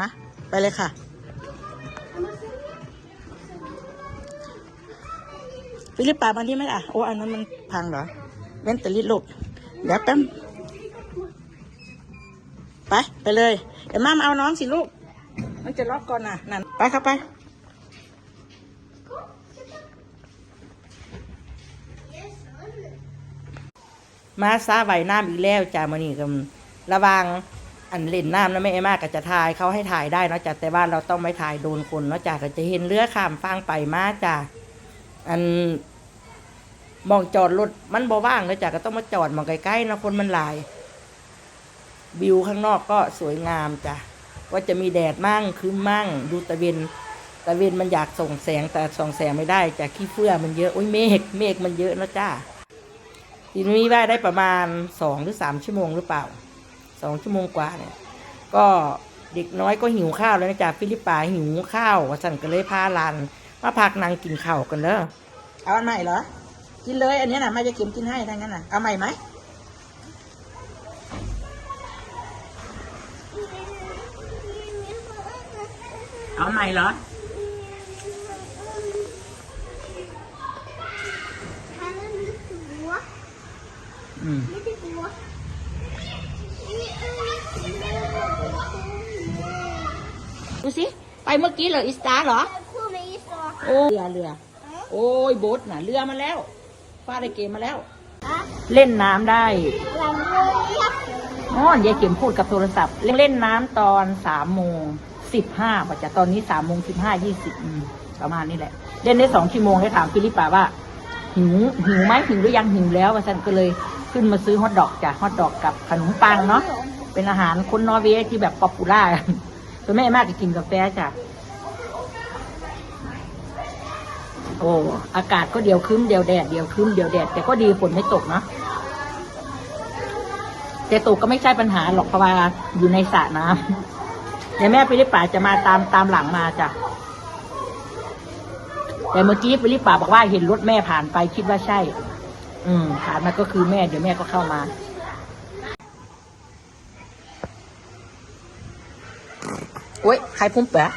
มา ไปเลยค่ะ ฟิลิปปามาที่ไหมล่ะ โอ้ อันนั้นมันพังเหรอเว้นแต่ลิดลูกเดี๋ยวแป๊บไป ไปเลย เดี๋ยวมามาเอาน้องสิลูก มันจะล็อกก่อนน่ะ นั่น ไปครับไปมาซาไหวน้ำอีกแล้วจ้ามานี่กันระวัง อันเล่นน้ำแล้วไม่ไอ้มากก็จะถ่ายเขาให้ถ่ายได้เนาะจ้ะแต่ว่าเราต้องไม่ถ่ายโดนคนเนาะจ้ะก็จะเห็นเรือข้ามฟางไปมาจ้ะอันมองจอดรถมันบ่ว่างเนาะจ้ะก็ต้องมาจอดมองใกล้ๆนะคนมันหลายวิวข้างนอกก็สวยงามจ้ะว่าจะมีแดดมั่งคืมมั่ง ดูตะเวนตะเวนมันอยากส่องแสงแต่ส่องแสงไม่ได้จ้ะขี้เฟื่อมันเยอะโอ้ยเมฆเมฆมันเยอะนะจ้าทีนี้ว่าได้ประมาณสองหรือสามชั่วโมงหรือเปล่า สองชั่วโมงกว่าเนี่ย ก็เด็กน้อยก็หิวข้าวแล้วนะจ๊ะฟิลิปปาหิวข้าวสั่นก็เลยพาลานมาพักนางกินข้าวกันเด้อเอาอันใหม่เหรอ กินเลย อันนี้น่ะมาจะเก็บกินให้ทั้งนั้นน่ะเอาใหม่ไหมเอาใหม่เหรออืม ดูสิ ไปเมื่อกี้เหรออิสตาเหรอโอ้เรือเรือ โอ้ยโบ๊ทน่ะ เรือมาแล้วฟาดได้เกมมาแล้วเล่นน้ำได้อ๋อยายเข็มพูดกับโทรศัพท์เล่นเล่นน้ำตอนสามโมงสิบห้าป่ะจ้ะตอนนี้สามโมงสิบห้ายี่สิบประมาณนี้แหละ เล่นได้สองชั่วโมงได้ถามฟิลิปปาว่า หิวหิวไหมหิวหรือยังหิวแล้วว่าฉันก็เลยขึ้นมาซื้อฮอทดอกจ้ะฮอทดอกกับขนมปังเนาะเป็นอาหารคนนอร์เวย์ที่แบบป๊อปปูล่า ตัวแม่มากก็กินกาแฟจ้ะ โอ้อากาศก็เดียวครึ้มเดียวแดดเดียวครึ้มเดียวแดดแต่ก็ดีฝนไม่ตกเนาะแต่ตกก็ไม่ใช่ปัญหาหรอกเพราะว่าอยู่ในสระน้ำเดี๋ยวแม่ฟิลิปปาจะมาตามตามหลังมาจ้ะแต่เมื่อกี้ฟิลิปปาบอกว่าเห็นรถแม่ผ่านไปคิดว่าใช่ อืมผ่านมาก็คือแม่เดี๋ยวแม่ก็เข้ามา อ้ยใครพุ่มเปะ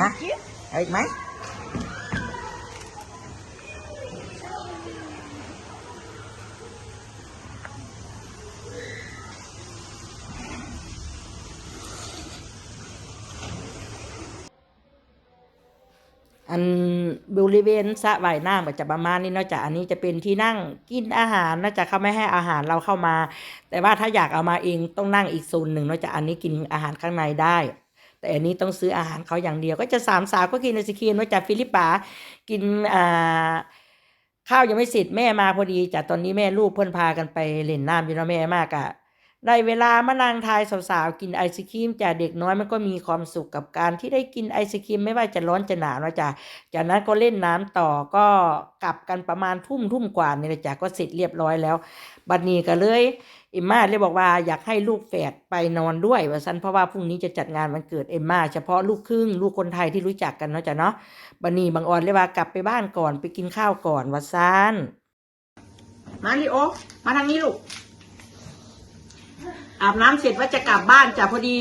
ฮะเอาอีกไหมอันบริเวณสระว่ายน้ำก็จะประมาณนี้เนอกจากอันนี้จะเป็นที่นั่งกินอาหารนอกจากเขาไม่ให้อาหารเราเข้ามา แต่ว่าถ้าอยากเอามาเองต้องนั่งอีกโซนหนึ่งนอกจากอันนี้กินอาหารข้างในได้ แต่อันนี้ต้องซื้ออาหารเขาอย่างเดียว ก็จะสามสาวก็กินไอศครีมนอกจากฟิลิปปากินอ่าข้าวยังไม่เสร็จแม่มาพอดีจากตอนนี้แม่ลูกเพิ่อนพากันไปเล่นน้ำอยู่นะแม่มากอะได้เวลามานั่งทายสาวๆกินไอศครีมจากเด็กน้อยมันก็มีความสุขกับการที่ได้กินไอศครีมไม่ว่าจะร้อนจะหนาวนะจ๊ะจากนั้นก็เล่นน้ำต่อก็กลับกันประมาณทุ่มทุ่มกว่านี่แหละจ้ะก็เสร็จเรียบร้อยแล้ว บัดนี้ก็เลย เอ็มมาเลยบอกว่าอยากให้ลูกแฝดไปนอนด้วยว่าซันเพราะว่าพรุ่งนี้จะจัดงานวันเกิดเอ็มมาเฉพาะลูกครึ่ง ลูกคนไทยที่รู้จักกันเนาะจ้ะเนาะบัดนี้บางออนเลยว่ากลับไปบ้านก่อนไปกินข้าวก่อนว่าซันมาลิโอ มาทางนี้ลูก อาบน้ำเสร็จว่าจะกลับบ้านจ้ะพอดี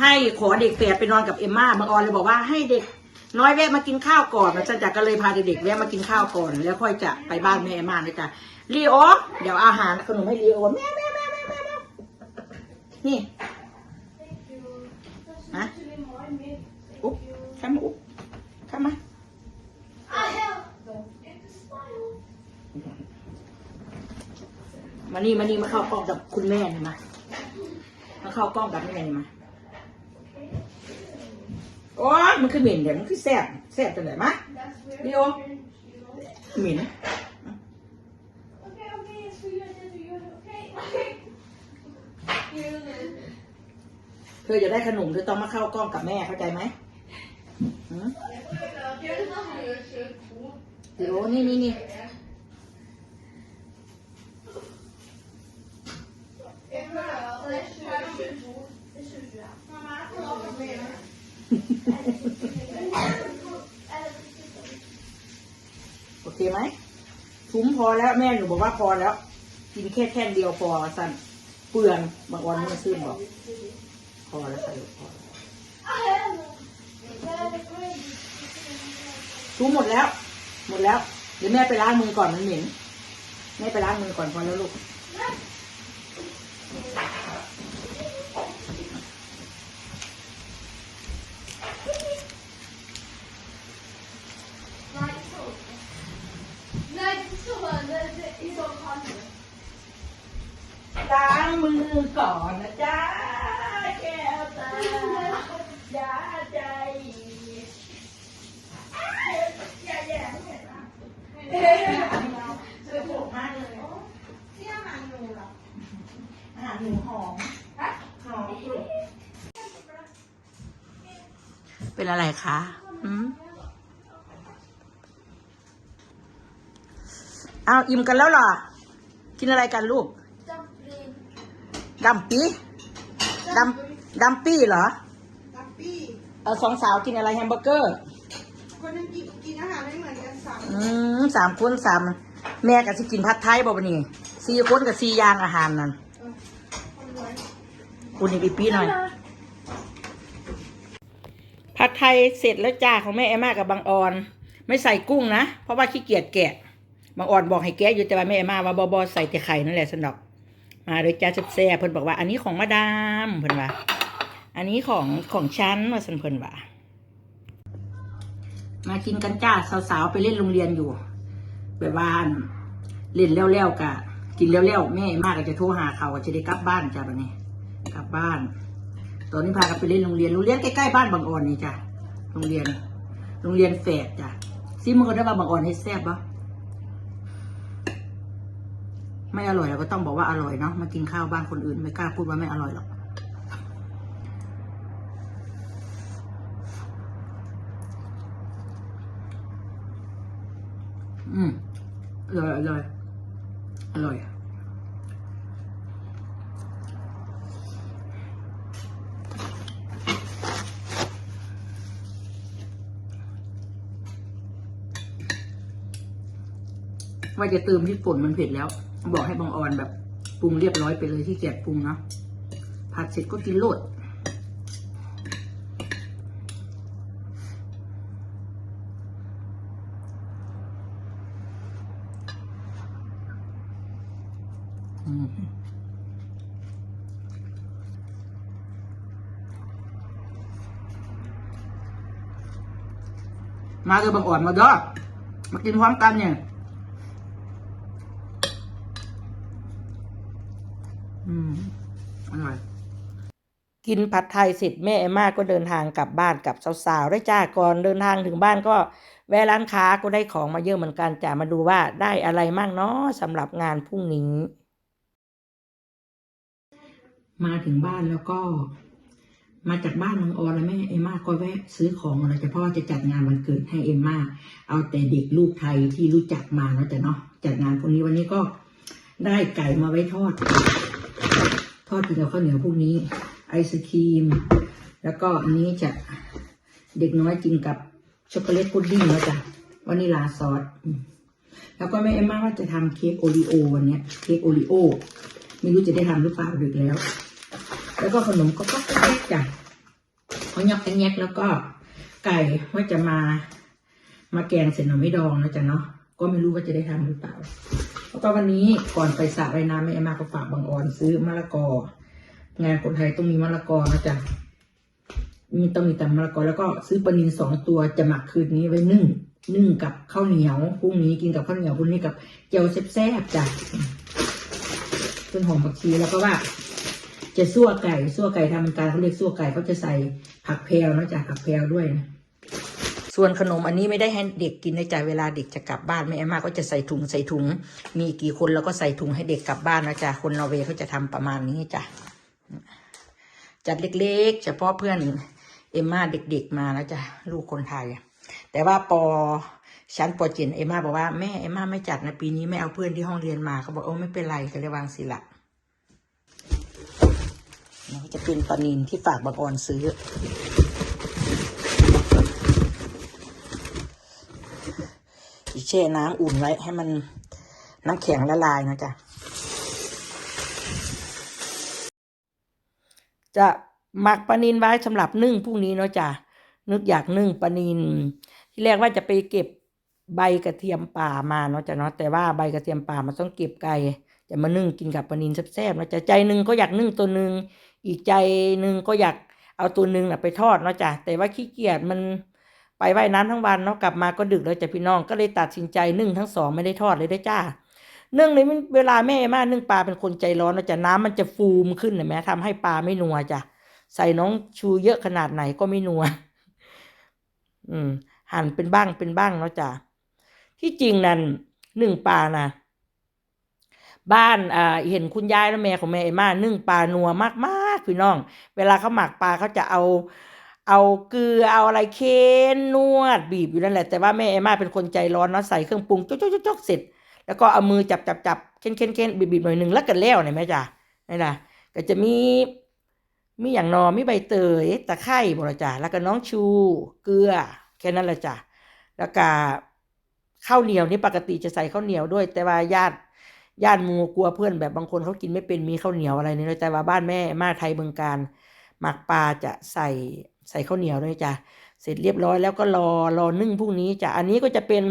ให้ขอเด็กแฝดไปนอนกับเอ็มมาบางออนเลยบอกว่าให้เด็กน้อยแวะมากินข้าวก่อนนะจ๊ะจ๊ะก็เลยพาเด็กๆแวะมากินข้าวก่อน แล้วค่อยจะไปบ้านแม่มานะจ๊ะ ลีโอเดี๋ยวอาหารขนมให้ลีโอแม่แม่แม่แม่แม่นี่ฮะอุ๊บข้ามาอุ๊บข้ามามานี่มานี่มาเข้ากล้องกับคุณแม่นี่มามาเข้ากล้องกับแม่นี่มาโอ้ยมันคือเหม็นเดี๋ยวมันคือแซ่บแซ่บจังเลยมะนี่โอเหม็น เธอจะได้ขนมเธอต้องมาเข้ากล้องกับแม่เข้าใจไหมเดี๋ยวนี่นี่นี่โอเคไหมถุ้มพอแล้วแม่หนูบอกว่าพอแล้ว กินแค่แค่เดียวพอสั่นเปลืองบางวันเมื่อซื้อบอก อแล้วใส่พอแล้วรู้หมดแล้ว หมดแล้ว เดี๋ยวแม่ไปล้างมือก่อนมันเหม็นแม่ไปล้างมือก่อนพอแล้วลูกล้างมือก่อนนะจ๊ะแก้วตา ยาใจอย่าแย่ไม่เห็นอะสนุกมากเลย ที่อาหารหนูเหรอ อาหารหมูหอมหอมกรุบ เป็นอะไรคะอืมเอาอิ่มกันแล้วเหรอ กินอะไรกันลูก Dumpling. ดัมปี้ดัมดัมปี้เหรอลัปปี้เออสองสาวกินอะไรแฮมเบอร์เกอร์ คนนึงกินกินอาหารไม่เหมือนกันสามอืมสามคนสามแม่กับสิกินผัดไทยบ่บนี่สี่คนกับสี่อย่างอาหารนั่นคนรวยคุณนี่ปีปีหน่อย ผัดไทยเสร็จแล้วจ้าของแม่เอมมากับบางออน ไม่ใส่กุ้งนะ เพราะว่าขี้เกียจแกะบางออนบอกให้แกะอยู่แต่ว่าแม่เอมมาว่าบอบอใส่แต่ไข่นั่นแหละสนดอก มาโดยจ้าแซ่บเพิ่นบอกว่า อันนี้ของมาดามเพิ่นว่า อันนี้ของของฉันว่าสันเพิ่นว่ามากินกันจ้าสาวๆไปเล่นโรงเรียนอยู่แบบว่าเล่นแล้วๆกะกินแล้วๆแม่เอมาก็จะโทรหาเขาจะได้กลับบ้านจ้าบัดนี้ กลับบ้าน ตอนนี้พากันไปเล่นโรงเรียนโรงเรียนใกล้ๆบ้านบางอ่อนนี่จ้ะโรงเรียน โรงเรียนแฝดจ้ะซิมึงก็ได้ว่าบางอ่อนให้แซ่บปะไม่อร่อยเราก็ต้องบอกว่าอร่อยเนาะมากินข้าวบ้านคนอื่นไม่กล้าพูดว่าไม่อร่อยหรอกอืมอร่อยอร่อยอร่อย ว่าจะเติมพริกป่นมันเผ็ดแล้ว บอกให้บางออนแบบปรุงเรียบร้อยไปเลยที่เกียจปรุงเนาะผัดเสร็จก็กินโลดมาเด้อบางอ่อนมาเด้อมากินพร้อมกันเนี่ย อืมอร่อยกินผัดไทยเสร็จแม่เอมมาก็เดินทางกลับบ้านกับสาวๆได้จ้าก่อนเดินทางถึงบ้านก็แวะร้านค้าก็ได้ของมาเยอะเหมือนกันจ้ามาดูว่าได้อะไรมั่งเนาะสำหรับงานพรุ่งนี้ มาถึงบ้านแล้วก็ มาจากบ้านบางออนแล้วแม่เอมมาก็แวะซื้อของอะไรจะพ่อจะจัดงานวันเกิดให้เอมมาเอาแต่เด็กลูกไทยที่รู้จักมาแล้วจ้ะเนาะจัดงานพรุ่งนี้วันนี้ก็ได้ไก่มาไว้ทอด ทอดกินกับข้าวเหนียวพวกนี้ ไอศครีม แล้วก็อันนี้จะเด็กน้อยกินกับช็อกโกแลตพุดดิ้งแล้วจ้ะวานิลาซอสแล้วก็แม่เอ็มมาว่าจะทำเค้กโอรีโอวันนี้เค้กโอรีโอไม่รู้จะได้ทำหรือเปล่าดึกแล้ว แล้วก็ขนมก็ก็แยกจ้ะเขายอกแยกแล้วก็ไก่ว่าจะมามาแกงเสร็จหน่อไม่ดองนะจ๊ะเนาะก็ไม่รู้ว่าจะได้ทำหรือเปล่า แล้วก็วันนี้ก่อนไปสระว่ายน้ำแม่มาก็ฝากบางออนซื้อมะละกอ งานคนไทยต้องมีมะละกอนะจ๊ะมีต้องมีแต่มะละกอแล้วก็ซื้อปลานิลสองตัวจะหมักคืนนี้ไว้นึ่งนึ่งกับข้าวเหนียวพรุ่งนี้กินกับข้าวเหนียวพรุ่งนี้กับเจียวแซ่บๆจ้ะต้นหอมผักชีแล้วก็ว่า จะซั่วไก่ซั่วไก่ทำเป็นการเขาเรียกซั่วไก่เขาจะใส่ผักแพรวนะจ๊ะผักแพรวด้วยนะ ส่วนขนมอันนี้ไม่ได้ให้เด็กกินในใจเวลาเด็กจะกลับบ้านแม่แอมมาก็จะใส่ถุงใส่ถุง มีกี่คนแล้วก็ใส่ถุงให้เด็กกลับบ้านนะจ๊ะคนนอร์เวย์เขาจะทำประมาณนี้จ้ะจัดเล็กๆเฉพาะเพื่อนเอมมาเด็กๆมานะจ๊ะลูกคนไทยแต่ว่าปอชั้นปอเจนเอมมาบอกว่าแม่เอมมาไม่จัดนะปีนี้ไม่เอาเพื่อนที่ห้องเรียนมาเขาบอกโอ้ไม่เป็นไรก็เลยวางสิละนี่จะเป็นปลานินที่ฝากบางออนซื้อ ช่น้ำอุ่นไว้ให้มันน้ำแข็งละลายนะจ๊ะ จะหมักปลานินไว้สำหรับนึ่งพรุ่งนี้เนาะจ้ะ นึกอยากนึ่งปลานิน ที่แรกว่าจะไปเก็บใบกระเทียมป่ามาเนาะจ้ะเนาะแต่ว่าใบกระเทียมป่ามันต้องเก็บไกลจะมานึ่งกินกับปลานินแซ่บๆเนาะจ้ะใจหนึ่งก็อยากนึ่งตัวหนึ่งอีกใจหนึ่งก็อยากเอาตัวหนึ่งนะไปทอดเนาะจ้ะแต่ว่าขี้เกียจมัน ว่ายน้ำทั้งวันเนาะกลับมาก็ดึกแล้วจ้ะพี่น้องก็เลยตัดสินใจนึ่งทั้งสองไม่ได้ทอดเลยได้จ้านึ่งเลยมันเวลาแม่มานึ่งปลาเป็นคนใจร้อนนะจ๊ะน้ำมันจะฟูมขึ้นเห็นไหมทำให้ปลาไม่นัวจ้ะใส่น้องชูเยอะขนาดไหนก็ไม่นัว อืม หั่นเป็นบ้างเป็นบ้างเนาะจ้ะที่จริงนั่นนึ่งปลานะบ้านอ่าเห็นคุณยายและแม่ของแม่เอม่านึ่งปลานัวมากๆพี่น้อง เวลาเขาหมักปลาเขาจะเอา เอาเกลือเอาอะไรเค้นนวดบีบอยู่นั่นแหละ แต่ว่าแม่เอม่าเป็นคนใจร้อนเนาะใส่เครื่องปรุงจ๊กๆๆๆเสร็จ แล้วก็เอามือจับจับจับเค้นเค้นเค้นบีบบีบหน่อยหนึ่งแล้วก็แล้วเนี่ยแม่จ้ะนี่นะก็จะมีมีอย่างนอมีใบเตยตะไคร้บละจ้ะแล้วก็น้องชูเกลือแค่นั้นแหละจ้ะแล้วก็ข้าวเหนียวนี่ปกติจะใส่ข้าวเหนียวด้วย แต่ว่าญาติญาติมูกลัวเพื่อนแบบบางคนเขากินไม่เป็นมีข้าวเหนียวอะไรนี่เลยแต่ว่าบ้านแม่มาไทยเมืองการหมักปลาจะใส่ ใส่ข้าวเหนียวด้วยจ้ะเสร็จเรียบร้อยแล้วก็รอรอนึ่งพรุ่งนี้จ้ะอันนี้ก็จะเป็น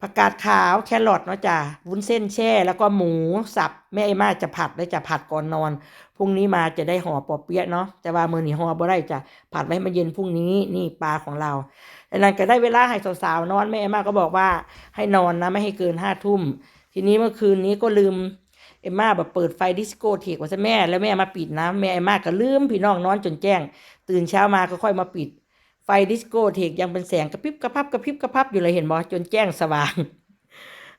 ผักกาดขาวแครอทเนาะจ้ะวุ้นเส้นแช่ แล้วก็หมูสับแม่ไอ้มาจะผัดแล้วจะผัดก่อนนอนพรุ่งนี้มาจะได้ห่อปอเปี๊ยะเนาะแต่ว่ามือหนีห่อบ่ได้จ้ะผัดไว้ให้มันเย็นพรุ่งนี้นี่ปลาของเราดังนั้นก็ได้เวลาให้สาวๆนอนแม่ไอ้มาก็บอกว่าให้นอนนะไม่ให้เกินห้าทุ่มทีนี้เมื่อคืนนี้ก็ลืม อ็มมาแบบเปิดไฟดิสโก้เทกว่าซะแม่แล้วแม่มาปิดนะแม่ไอ้มาก็ลืมพี่น้องนอนจนแจ้ง ตื่นเช้ามาก็ค่อยมาปิด ไฟดิสโก้เทกยังเป็นแสงกระพริบกระพับกระพริบกระพับอยู่เลยเห็นบ่จนแจ้งสว่าง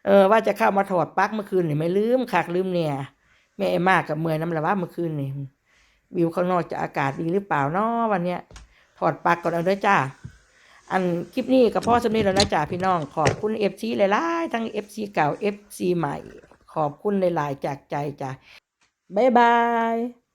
เออว่าจะเข้ามาถอดปลั๊กเมื่อคืนนี่ไม่ลืมคักลืมเนี่ยแม่ไอ้มากกับเมื่อยน้ำละว่าเมื่อคืนนี่วิวข้างนอกจะอากาศดีหรือเปล่าเนาะวันเนี้ยถอดปลั๊กก่อนเอาด้อจ้าอันคลิปนี้กับพ่อสำนีแล้วนะจ้าพี่น้องขอบคุณเอฟซีหลายๆทั้งเอฟซีเก่าเอฟซีใหม่ ขอบคุณหลาย ๆ จากใจจ้าบ๊ายบาย